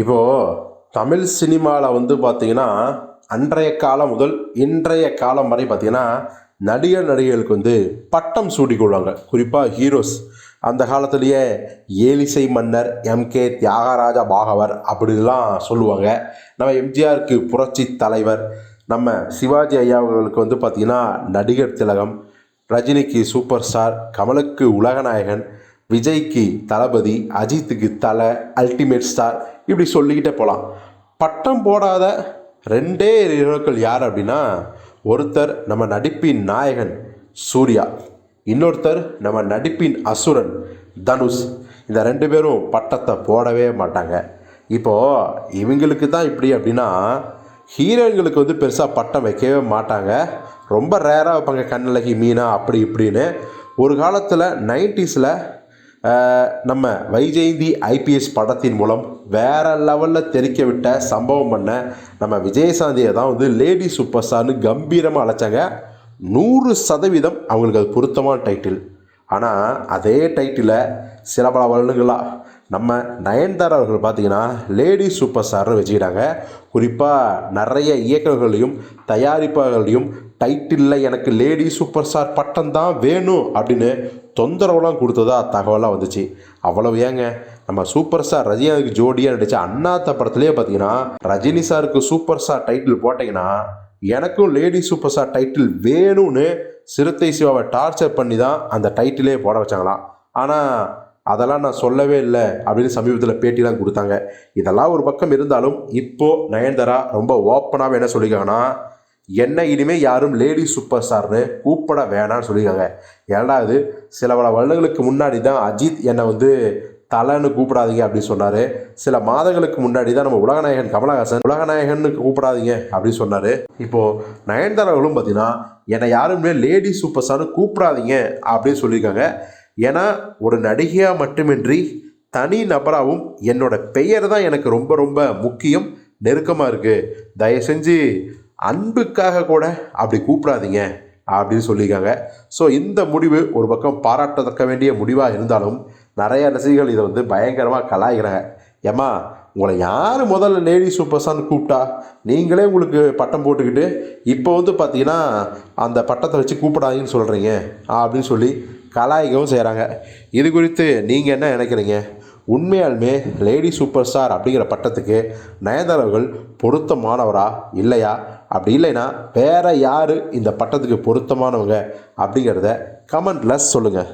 இப்போது தமிழ் சினிமாவில் வந்து பார்த்தீங்கன்னா அன்றைய காலம் முதல் இன்றைய காலம் வரை பார்த்திங்கன்னா நடிகர் நடிகர்களுக்கு வந்து பட்டம் சூடிக்கொள்வாங்க குறிப்பாக ஹீரோஸ். அந்த காலத்திலேயே ஏலிசை மன்னர் எம்கே தியாகராஜா பாகவர் அப்படிலாம் சொல்லுவாங்க. நம்ம எம்ஜிஆருக்கு புரட்சி தலைவர் நம்ம சிவாஜி ஐயா அவர்களுக்கு வந்து பார்த்திங்கன்னா நடிகர் திலகம் ரஜினிக்கு சூப்பர் ஸ்டார் கமலுக்கு உலகநாயகன் விஜய்க்கு தளபதி அஜித்துக்கு தலை அல்டிமேட் ஸ்டார் இப்படி சொல்லிக்கிட்டே போகலாம் பட்டம் போடாத ரெண்டே ஹீரோக்கள் யார் அப்படின்னா ஒருத்தர் நம்ம நடிப்பின் நாயகன் சூர்யா இன்னொருத்தர் நம்ம நடிப்பின் அசுரன் தனுஷ். இந்த ரெண்டு பேரும் பட்டத்தை போடவே மாட்டாங்க. இப்போது இவங்களுக்கு தான் இப்படி அப்படின்னா ஹீரோயின்களுக்கு வந்து பெருசாக பட்டம் வைக்கவே மாட்டாங்க. ரொம்ப ரேராக வைப்பாங்க கண்ணழகி மீனா அப்படி இப்படின்னு. ஒரு காலத்தில் நைன்டிஸில் நம்ம வைஜெயந்தி ஐபிஎஸ் படத்தின் மூலம் வேறு லெவலில் தெரிக்க விட்ட சம்பவம் பண்ண நம்ம விஜயசாந்தியை தான் வந்து லேடி சூப்பர் ஸ்டார்னு கம்பீரமாக அழைச்சாங்க. நூறு சதவீதம் அவங்களுக்கு அது பொருத்தமான டைட்டில் ஆனால் அதே டைட்டிலை சில பல வருடங்களாக நம்ம நயன்தாரா அவர்கள் பார்த்தீங்கன்னா லேடி சூப்பர் ஸ்டார்னு வச்சுக்கிட்டாங்க. குறிப்பாக நிறைய இயக்கங்களையும் தயாரிப்பாளர்களையும் டைட்டிலில் எனக்கு லேடி சூப்பர் ஸ்டார் பட்டம் தான் வேணும் அப்படின்னு தொந்தரவுலாம் கொடுத்ததா தகவலாக வந்துச்சு. அவ்வளவு ஏங்க? நம்ம சூப்பர் ஸ்டார் ரஜினிகாந்துக்கு ஜோடியாக நடித்த அண்ணாத்த படத்துலேயே பார்த்தீங்கன்னா ரஜினி சாருக்கு சூப்பர் ஸ்டார் டைட்டில் போட்டிங்கன்னா எனக்கும் லேடி சூப்பர் ஸ்டார் டைட்டில் வேணும்னு சிறுத்தை சிவாவை டார்ச்சர் பண்ணி தான் அந்த டைட்டிலே போட வச்சாங்களாம் ஆனால் அதெல்லாம் நான் சொல்லவே இல்லை அப்படின்னு சமீபத்தில் பேட்டிலாம் கொடுத்தாங்க. இதெல்லாம் ஒரு பக்கம் இருந்தாலும் இப்போது நயன்தாரா ரொம்ப ஓப்பனாகவே என்ன சொல்லியிருக்காங்கன்னா என்ன இனிமேல் யாரும் லேடி சூப்பர் ஸ்டார்னு கூப்பிட வேணாம்னு சொல்லியிருக்காங்க. ஏழாவது சில பல வருடங்களுக்கு முன்னாடி தான் அஜித் என்னை வந்து தலைன்னு கூப்பிடாதீங்க அப்படின்னு சொன்னார். சில மாதங்களுக்கு முன்னாடி தான் நம்ம உலகநாயகன் கமலஹாசன் உலகநாயகன்னு கூப்பிடாதீங்க அப்படின்னு சொன்னார். இப்போது நயன்தாராவுகளும் பார்த்தீங்கன்னா என்னை யாருமே லேடி சூப்பர் ஸ்டார்னு கூப்பிடாதீங்க அப்படின்னு சொல்லியிருக்காங்க. ஏன்னா ஒரு நடிகையாக மட்டுமின்றி தனி நபராகவும் என்னோட பெயர் தான் எனக்கு ரொம்ப ரொம்ப முக்கியம் நெருக்கமாக இருக்குது தயவு செஞ்சு அன்புக்காக கூட அப்படி கூப்பிடாதீங்க அப்படின்னு சொல்லியிருக்காங்க. ஸோ இந்த முடிவு ஒரு பக்கம் பாராட்டத்தக்க வேண்டிய முடிவாக இருந்தாலும் நிறைய ரசிகர்கள் இதை வந்து பயங்கரமாக கலாய்கிறாங்க ஏம்மா உங்களை யார் முதல்ல லேடி சூப்பர் ஸ்டார் கூப்பிட்டா? நீங்களே உங்களுக்கு பட்டம் போட்டுக்கிட்டு இப்போ வந்து பார்த்தீங்கன்னா அந்த பட்டத்தை வச்சு கூப்பிடாதீங்கன்னு சொல்கிறீங்க அப்படின்னு சொல்லி கலாய்க்கவும் செய்கிறாங்க இது குறித்து நீங்கள் என்ன நினைக்கிறீங்க? உண்மையாலுமே லேடி சூப்பர் ஸ்டார் அப்படிங்கிற பட்டத்துக்கு நயன்தாராவர்கள் பொருத்தமானவரா இல்லையா? அப்படி இல்லைன்னா வேற யார் இந்த பட்டத்துக்கு பொருத்தமானவங்க அப்படிங்கிறத கமெண்ட்டில் சொல்லுங்கள்